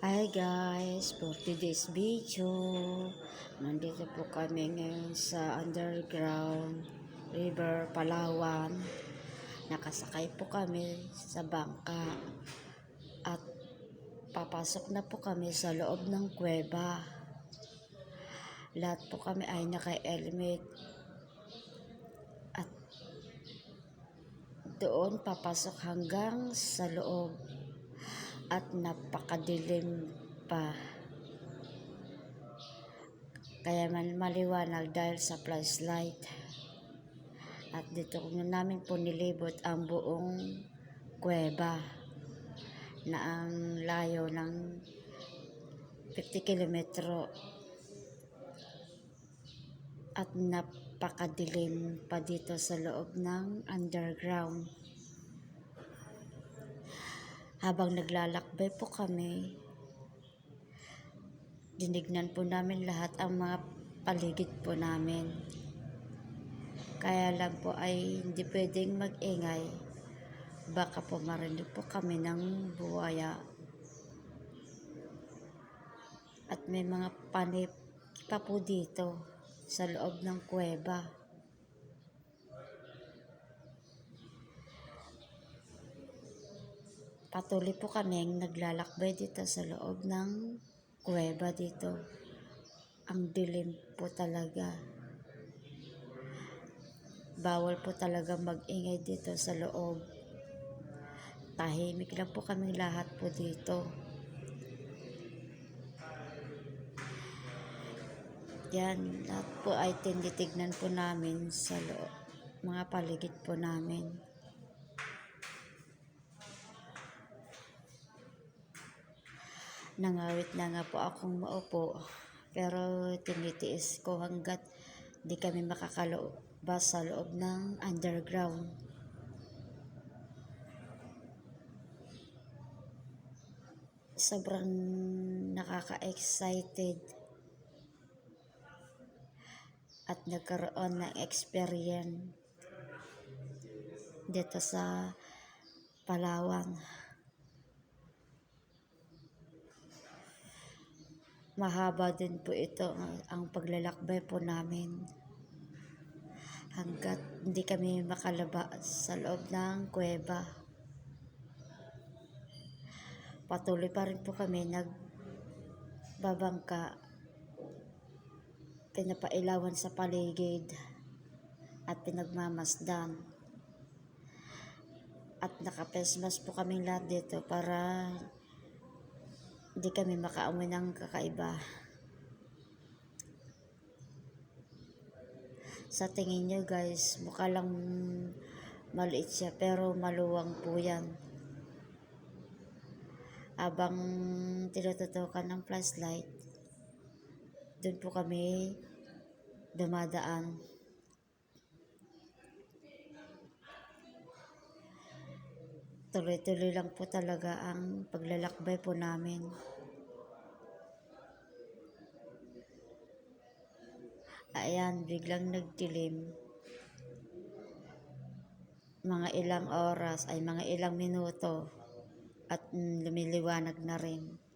Hi guys, for today's video, nandito po kami ngayon sa underground river Palawan. Nakasakay po kami sa bangka at papasok na po kami sa loob ng kuweba. Lahat po kami ay naka-helmet at doon papasok hanggang sa loob at napakadilim pa. Kaya man maliwanag dahil sa flashlight. At dito namin po nilibot ang buong kuweba na ang layo ng 50 kilometro at napakadilim pa dito sa loob ng underground. Habang naglalakbay po kami, dinignan po namin lahat ang mga paligid po namin. Kaya lang po ay hindi pwedeng mag-ingay. Baka po marinig po kami ng buwaya. At may mga panip pa po dito sa loob ng kuweba. Patuloy po kaming naglalakbay dito sa loob ng kuweba dito. Ang dilim po talaga. Bawal po talaga mag-ingay dito sa loob. Tahimik lang po kaming lahat po dito. Yan, lahat po ay tinitignan po namin sa loob, mga paligid po namin. Nangawit na nga po akong maupo, pero tinitiis ko hanggat di kami makakalabas sa loob ng underground. Sobrang nakaka-excited at nagkaroon ng experience dito sa Palawan. Mahaba din po ito ang- paglalakbay po namin hanggat hindi kami makalabas sa loob ng kuweba. Patuloy pa rin po kami nagbabangka pinapailawan sa paligid at pinagmamasdan. At nakapesmas po kaming lahat dito para hindi kami makaamoy ng kakaiba. Sa tingin nyo guys, mukha lang maliit siya pero maluwang po yan. Abang tinututukan ng flashlight, doon po kami dumadaan. Tuloy-tuloy lang po talaga ang paglalakbay po namin. Ayan, biglang nagdilim. Mga ilang oras ay mga ilang minuto at mm, lumiliwanag na rin.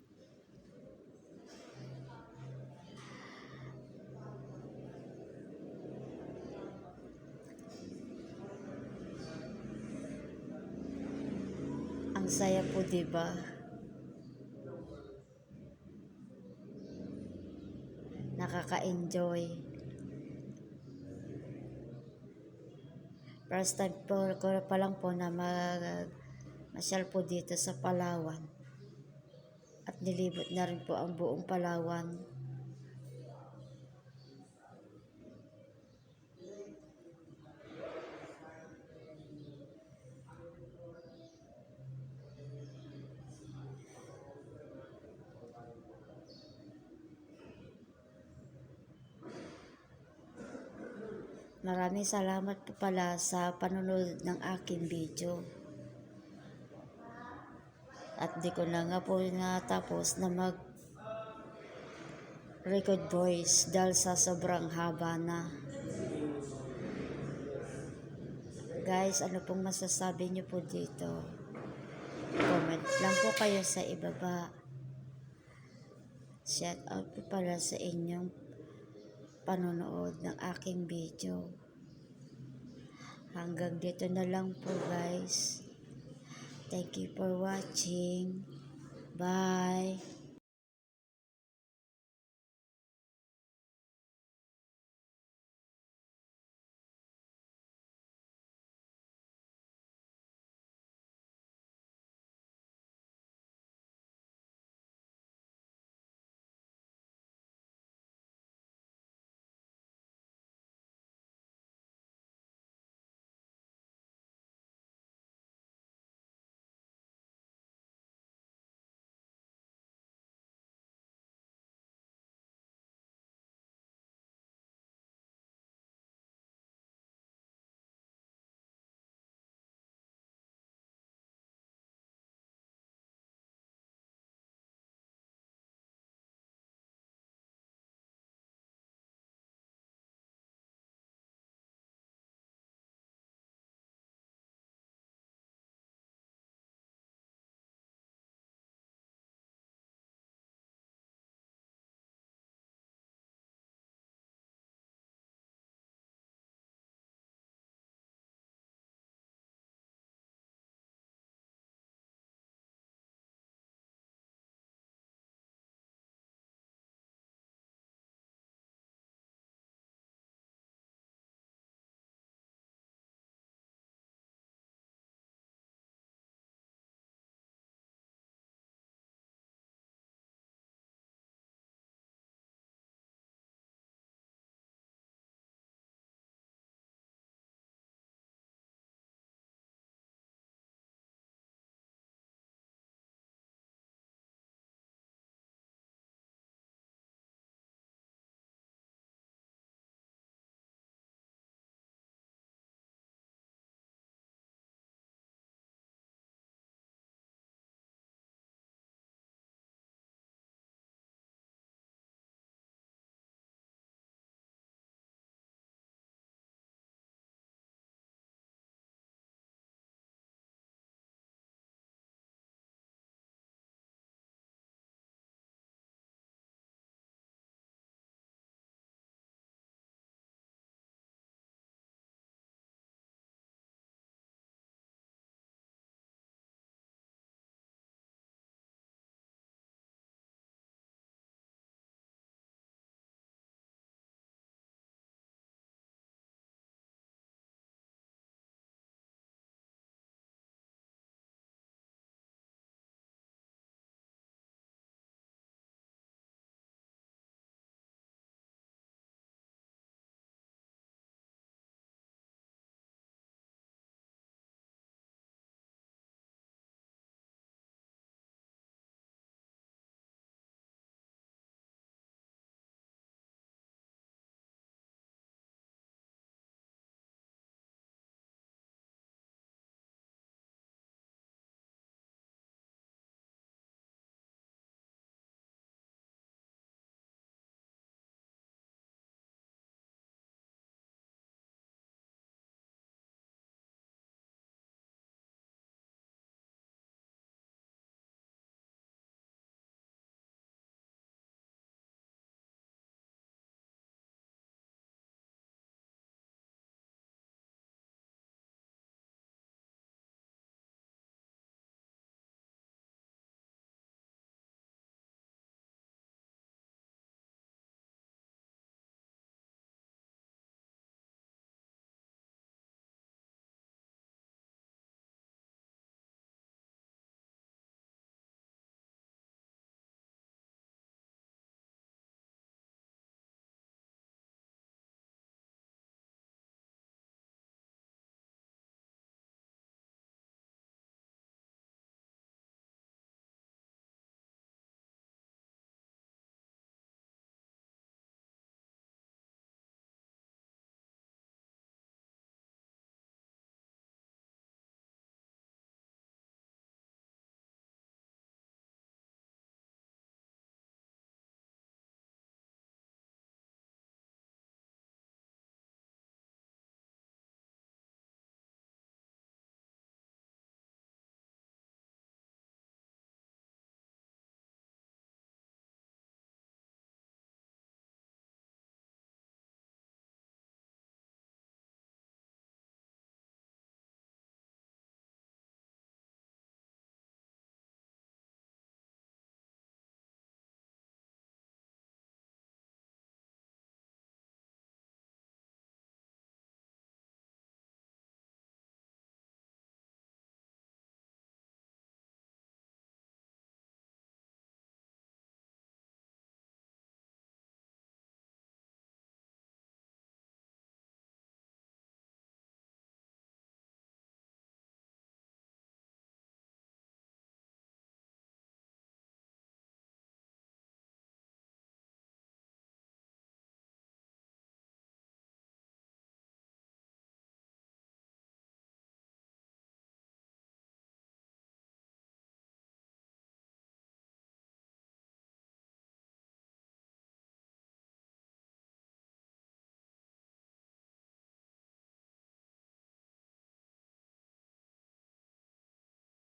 Saya po, 'di ba? Nakaka-enjoy. First time po ko pa lang po na mag masyal po dito sa Palawan. At nilibot na rin po ang buong Palawan. Maraming salamat po pala sa panonood ng aking video. At di ko na nga po natapos na mag record voice dahil sa sobrang haba na. Guys, ano pong masasabi niyo po dito? Comment lang po kayo sa ibaba. Shout out po pala sa inyong panonood ng aking video. Hanggang dito na lang po guys. Thank you for watching. Bye.